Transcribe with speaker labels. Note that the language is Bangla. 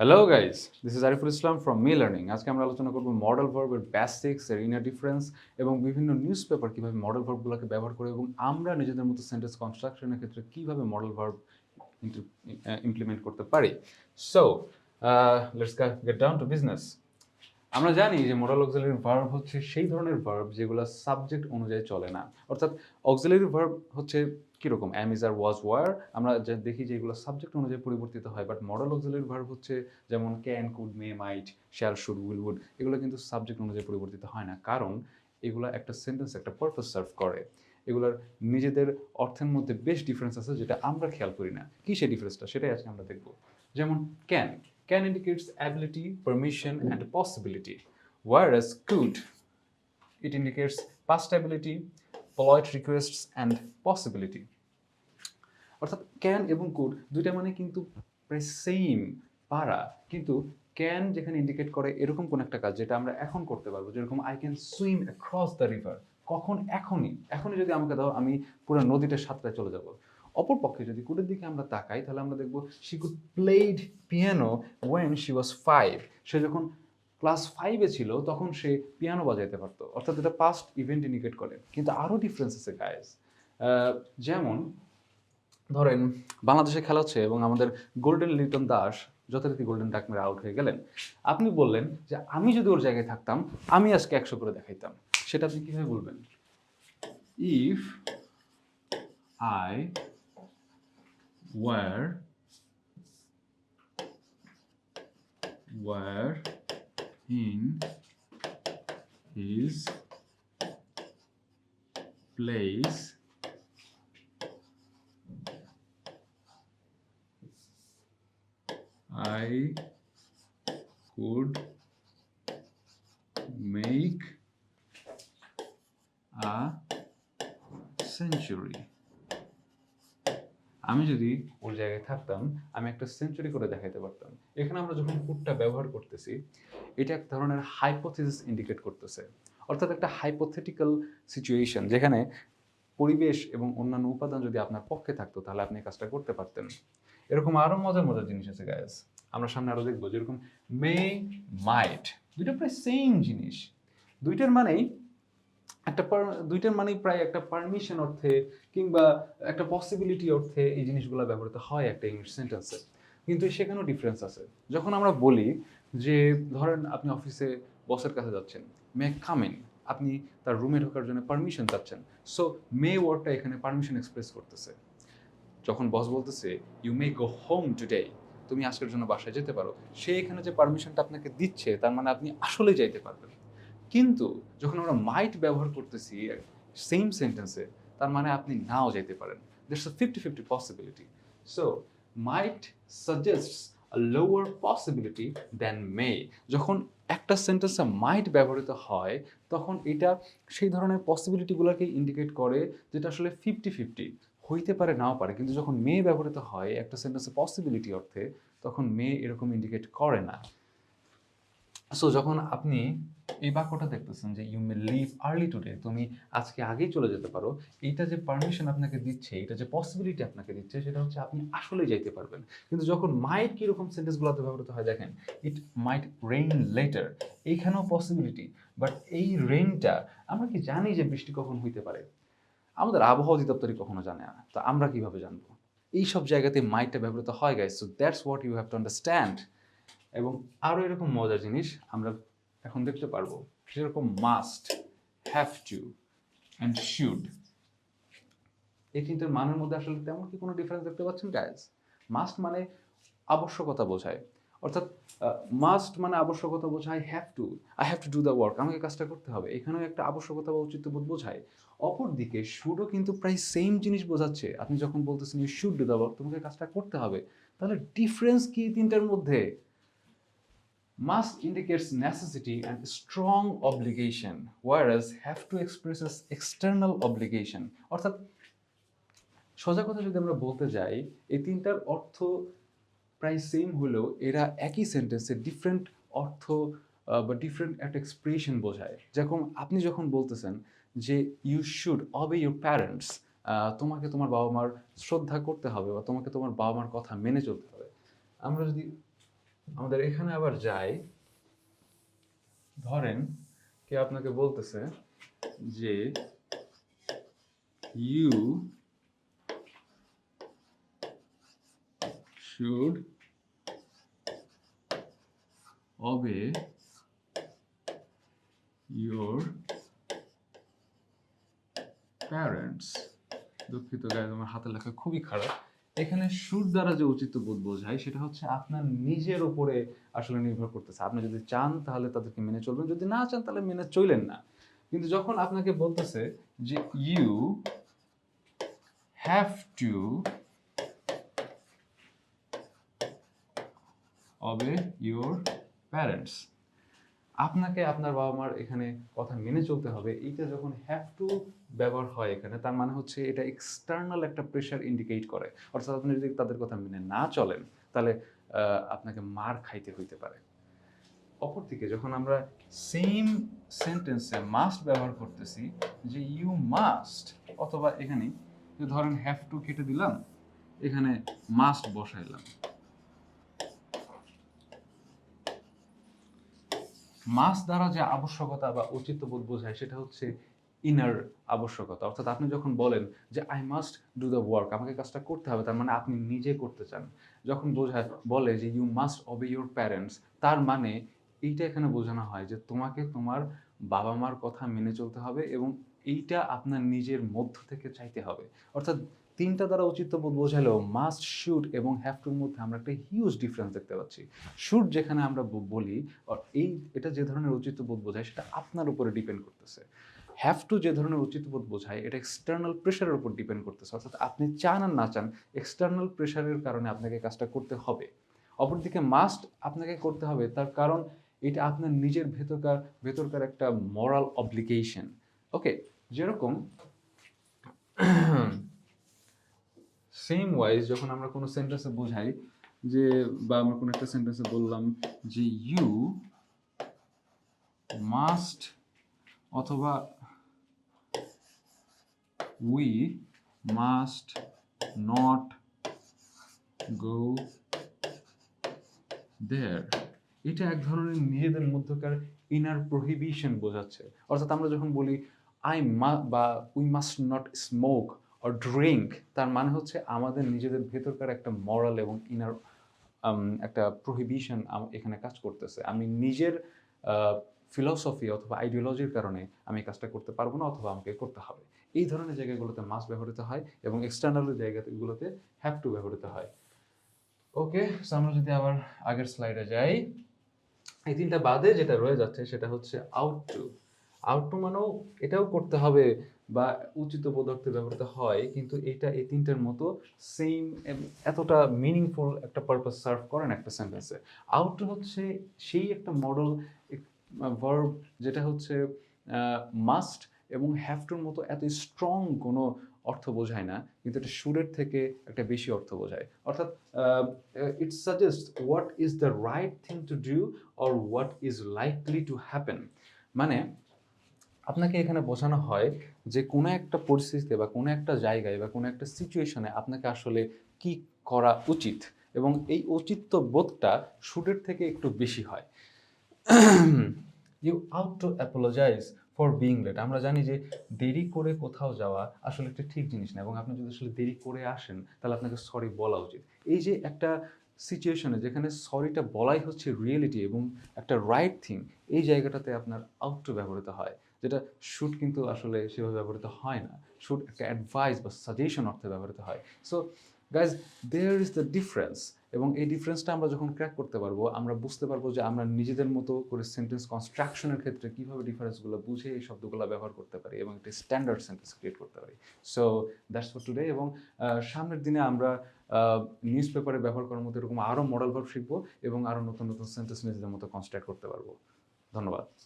Speaker 1: Hello guys this is Ariful Islam from me learning আজকে আমরা আলোচনা করব মডেল ভার্বের বেসিক্স এর ইনার ডিফারেন্স এবং বিভিন্ন নিউজ পেপার কীভাবে মডেল ভার্বগুলোকে ব্যবহার করে এবং আমরা নিজেদের মতো সেন্টেন্স কনস্ট্রাকশনের ক্ষেত্রে কীভাবে মডেল ভার্ব ইমপ্লিমেন্ট করতে পারি। So let's get down to business আমরা জানি যে মোডাল অক্সিলারি ভার্ব হচ্ছে সেই ধরনের ভার্ব যেগুলো সাবজেক্ট অনুযায়ী চলে না। অর্থাৎ অক্সিলারি ভার্ব হচ্ছে কীরকম? Am is R was were আমরা যে দেখি যে এগুলো সাবজেক্ট অনুযায়ী পরিবর্তিত হয় বাট মডেল অক্সিলারি ভার্ব হচ্ছে যেমন can could may might shall should will would এগুলো কিন্তু সাবজেক্ট অনুযায়ী পরিবর্তিত হয় না। কারণ এগুলো একটা সেন্টেন্স একটা পারপাস সার্ভ করে। এগুলোর নিজেদের অর্থের মধ্যে বেশ ডিফারেন্স আছে যেটা আমরা খেয়াল করি না। কি সেই ডিফারেন্সটা সেটাই আজকে আমরা দেখব। যেমন can can indicates ability, permission, and possibility, whereas could it indicates past ability, polite requests, and possibility অর্থাৎ ক্যান এবং কুড দুইটা মানে কিন্তু প্রায় সেম পারা। কিন্তু ক্যান যেখানে ইন্ডিকেট করে এরকম কোন একটা কাজ যেটা আমরা এখন করতে পারব যেরকম I can swim across the river কখন? এখনই। এখনই যদি আমাকে দাও আমি পুরো নদীটা সাতটায় চলে যাব। অপর পক্ষে যদি কুডের দিকে আমরা তাকাই তাহলে আমরা দেখব she could played piano when she was five সে যখন ক্লাস ফাইভে ছিল, তখন সে পিয়ানো বাজাইতে পারতো। অর্থাৎ এটা পাস্ট ইভেন্ট ইন্ডিকেট করে। কিন্তু আরও ডিফারেন্স আছে গায়েস যেমন ধরেন, বাংলাদেশে খেলা হচ্ছে এবং আমাদের গোল্ডেন লিটন দাস যথারীতি গোল্ডেন ডাক মেরে আউট হয়ে গেলেন। আপনি বললেন যে, আমি যদি ওর জায়গায় থাকতাম, আমি আজকে একশো করে দেখাইতাম। সেটা আপনি কীভাবে বলবেন? If I were were in his place I could make a century. আমি যদি ওর জায়গায় থাকতাম, আমি একটা সেঞ্চুরি করে দেখাইতে পারতাম। এখানে আমরা যখন কুটটা ব্যবহার করতেছি, এটা এক ধরনের হাইপোথিস ইন্ডিকেট করতেছে। অর্থাৎ একটা হাইপোথেটিক্যাল সিচুয়েশন যেখানে পরিবেশ এবং অন্যান্য উপাদান যদি আপনার পক্ষে থাকতো, তাহলে আপনি কাজটা করতে পারতেন। এরকম আরও মজার মজার জিনিস আছে গায়েস আমরা সামনে আরও দেখব যেরকম মে মাইট দুইটা প্রায় সেম জিনিস। দুইটার মানেই একটা দুইটার মানেই প্রায় একটা পারমিশন অর্থে কিংবা একটা পসিবিলিটি অর্থে এই জিনিসগুলো ব্যবহৃত হয় একটা ইংলিশ সেন্টেন্সে কিন্তু সেখানেও ডিফারেন্স আছে। যখন আমরা বলি যে, ধরেন আপনি অফিসে বসের কাছে যাচ্ছেন মে কামিন আপনি তার রুমে ঢোকার জন্য পারমিশন চাচ্ছেন। সো মে ওয়ার্ডটা এখানে পারমিশন এক্সপ্রেস করতেছে। যখন বস বলতেছে you may go home today তুমি আজকের জন্য বাসায় যেতে পারো। সে এখানে যে পারমিশনটা আপনাকে দিচ্ছে, তার মানে আপনি আসলে যাইতে পারবেন। কিন্তু যখন আমরা মাইট ব্যবহার করতেছি সেম সেন্টেন্সে তার মানে আপনি নাও যেতে পারেন। That's a fifty fifty possibility so might suggests a lower possibility then may যখন একটা সেন্টেন্সে মাইট ব্যবহৃত হয়, তখন এটা সেই ধরনের পসিবিলিটিগুলোকে ইন্ডিকেট করে যেটা আসলে ফিফটি ফিফটি হইতে পারে, নাও পারে, কিন্তু যখন মে ব্যবহৃত হয়, একটা সেন্টেন্সে পসিবিলিটি অর্থে, তখন মে এরকম ইন্ডিকেট করে না। সো যখন আপনি এই বাক্যটা দেখতেছেন যে you may leave early today তুমি আজকে আগেই চলে যেতে পারো। এইটা যে পারমিশন আপনাকে দিচ্ছে এটা যে পসিবিলিটি আপনাকে দিচ্ছে, সেটা হচ্ছে আপনি আসলে যাইতে পারবেন। কিন্তু যখন মাইট কীরকম সেন্টেন্সগুলোতে ব্যবহৃত হয়, দেখেন ইট মাইট রেইন লেটার এইখানেও পসিবিলিটি বাট এই রেইনটা আমরা কি জানি যে বৃষ্টি কখন হইতে পারে? আমাদের আবহাওয়া অধিদপ্তরই কখনো জানে না। তো আমরা কীভাবে জানব? এই সব জায়গাতে মাইটটা ব্যবহৃত হয় guys so that's what you have to understand এবং আরও এরকম মজার জিনিস, আমরা এখন দেখতে পারব যেরকম must have to and should এই তিনটার মানের মধ্যে আসলে তেমন কি কোনো ডিফারেন্স দেখতে পাচ্ছেন গাইজ মাস্ট মানে আবশ্যকতা বোঝায়। অর্থাৎ মাস্ট মানে আবশ্যকতা বোঝায় have to I have to do the work আমাকে কাজটা করতে হবে। এখানেও একটা আবশ্যকতা বা উচিত বোধ বোঝায়। অপরদিকে শুডও কিন্তু প্রায় সেম জিনিস বোঝাচ্ছে। আপনি যখন বলতেছেন you should do the work তোমাকে কাজটা করতে হবে। তাহলে ডিফারেন্স কি তিনটার মধ্যে? Must indicates necessity and strong obligation, whereas have to expresses external obligation. অর্থাৎ সোজা কথা যদি আমরা বলতে যাই এই তিনটার অর্থ প্রায় সেম হলেও এরা একই সেন্টেন্সে ডিফারেন্ট অর্থ বা ডিফারেন্ট একটা এক্সপ্রেশন বোঝায় যেরকম আপনি যখন বলতেছেন যে you should obey your parents তোমাকে তোমার বাবা মার শ্রদ্ধা করতে হবে বা তোমাকে তোমার বাবা মার কথা মেনে চলতে হবে আমরা যদি আমাদের এখানে আবার যাই। ধরেন কে আপনাকে বলতেছে যে you should obey your parents দুঃখিত গায়ে আমার হাতের লেখা খুবই খারাপ। এখানে সুর দ্বারা যে উচিত বোধ বোঝায়, সেটা হচ্ছে আপনার নিজের উপরে আসলে নির্ভর করতেছে। আপনি যদি চান তাহলে তাদেরকে মেনে চলবেন, যদি না চান তাহলে মেনে চলেন না। কিন্তু যখন আপনাকে বলতেছে যে you have to obey your parents আপনাকে আপনার বাবা মার এখানে কথা মেনে চলতে হবে। এইটা যখন হ্যাভ টু ব্যবহার হয় এখানে, তার মানে হচ্ছে এটা এক্সটার্নাল একটা প্রেশার ইন্ডিকেট করে। অর্থাৎ আপনি যদি তাদের কথা মেনে না চলেন, তাহলে আপনাকে মার খাইতে হইতে পারে। অপরদিকে যখন আমরা সেম সেন্টেন্সে মাস্ট ব্যবহার করতেছি, যে ইউ মাস্ট অথবা এখানে ধরেন হ্যাভ টু কেটে দিলাম, এখানে মাস্ট বসাইলাম। মাস দ্বারা যে আবশ্যকতা বা বোধ বোঝায়, সেটা হচ্ছে ইনার আবশ্যকতা। অর্থাৎ আপনি যখন বলেন যে I must do the work আমাকে কাজটা করতে হবে, তার মানে আপনি নিজে করতে চান। যখন বোঝায়, বলে যে you must obey your parents তার মানে এইটা এখানে বোঝানো হয় যে, তোমাকে তোমার বাবা মার কথা মেনে চলতে হবে এবং এইটা আপনার নিজের মধ্য থেকে চাইতে হবে। অর্থাৎ তিনটা দ্বারা উচিত বোধ বোঝালেও মাস্ট শুড এবং হ্যাভ টুর মধ্যে আমরা একটা হিউজ ডিফারেন্স দেখতে পাচ্ছি। শুড যেখানে আমরা বলি এই, এটা যে ধরনের উচিত বোধ বোঝায় সেটা আপনার উপরে ডিপেন্ড করতেছে। হ্যাভ টু যে ধরনের উচিত বোধ বোঝায়, এটা এক্সটার্নাল প্রেশারের উপর ডিপেন্ড করতেছে। অর্থাৎ আপনি চান আর না চান এক্সটার্নাল প্রেশারের কারণে আপনাকে কাজটা করতে হবে। অপরদিকে মাস্ট আপনাকে করতে হবে, তার কারণ এটা আপনার নিজের ভেতরকার ভেতরকার একটা মরাল অব্লিগেশন ওকে যেরকম সেম ওয়াইজ যখন আমরা কোনো সেন্টেন্সে বোঝাই যে, বা আমরা কোনো একটা সেন্টেন্সে বললাম যে ইউ মাস্ট অথবা we must not go there এটা এক ধরনের নিজেদের মধ্যকার ইনার প্রহিবিশন বোঝাচ্ছে। অর্থাৎ আমরা যখন বলি আই মা বা we must not smoke or drink তার মানে হচ্ছে আমাদের নিজেদের ভেতরকার একটা মরাল এবং ইনার একটা প্রহিবিশন এখানে কাজ করতেছে। আমি নিজের ফিলসফি অথবা আইডিওলজির কারণে আমি কাজটা করতে পারব না অথবা আমাকে করতে হবে। এই ধরনের জায়গাগুলোতে মাস ব্যবহৃত হয় এবং এক্সটার্নাল জায়গাগুলোতে হ্যাভ টু ব্যবহৃত হয়। ওকে আমরা যদি আবার আগের স্লাইডে যাই, এই তিনটা বাদে যেটা রয়ে যাচ্ছে সেটা হচ্ছে আউট টু আউট টু মানেও এটাও করতে হবে বা উচিত বোধকতে ব্যবহৃত হয়, কিন্তু এটা এই তিনটার মতো সেম এতটা মিনিংফুল একটা পারপাস সার্ভ করে না একটা সেন্টেন্সে আউট হচ্ছে সেই একটা মডেল ভার্ব যেটা হচ্ছে মাস্ট এবং হ্যাভ টুর মতো এত স্ট্রং কোনো অর্থ বোঝায় না, কিন্তু এটা সুরের থেকে একটা বেশি অর্থ বোঝায়। অর্থাৎ it suggest what is the right thing to do or what is likely to happen মানে আপনাকে এখানে বোঝানো হয় যে কোনো একটা পরিস্থিতিতে বা কোনো একটা জায়গায় বা কোনো একটা সিচুয়েশনে আপনাকে আসলে কি করা উচিত এবং এই ঔচিত্য বোধটা সুরের থেকে একটু বেশি হয়। You ought to apologise for being late আমরা জানি যে দেরি করে কোথাও যাওয়া আসলে একটা ঠিক জিনিস না এবং আপনি যদি আসলে দেরি করে আসেন, তাহলে আপনাকে সরি বলা উচিত। এই যে একটা সিচুয়েশনে যেখানে সরিটা বলাই হচ্ছে রিয়েলিটি এবং একটা রাইট থিং এই জায়গাটাতে আপনার আউট টু ব্যবহৃত হয়। যেটা শুট কিন্তু আসলে সেভাবে ব্যবহৃত হয় না। শুট একটা অ্যাডভাইস বা সাজেশন অর্থে ব্যবহৃত হয়। So guys there is the difference এবং এই ডিফারেন্সটা আমরা যখন ক্র্যাক করতে পারব, আমরা বুঝতে পারব যে আমরা নিজেদের মতো করে সেন্টেন্স কনস্ট্রাকশনের ক্ষেত্রে কীভাবে ডিফারেন্সগুলো বুঝে এই শব্দগুলো ব্যবহার করতে পারি এবং একটা স্ট্যান্ডার্ড সেন্টেন্স ক্রিয়েট করতে পারি। সো দ্যাটস ফর টুডে এবং সামনের দিনে আমরা নিউজ পেপারে ব্যবহার করার মতো এরকম আরও মডেল ভার্ব শিখব এবং আরও নতুন নতুন সেন্টেন্স নিজেদের মতো কনস্ট্রাক্ট করতে পারব। ধন্যবাদ।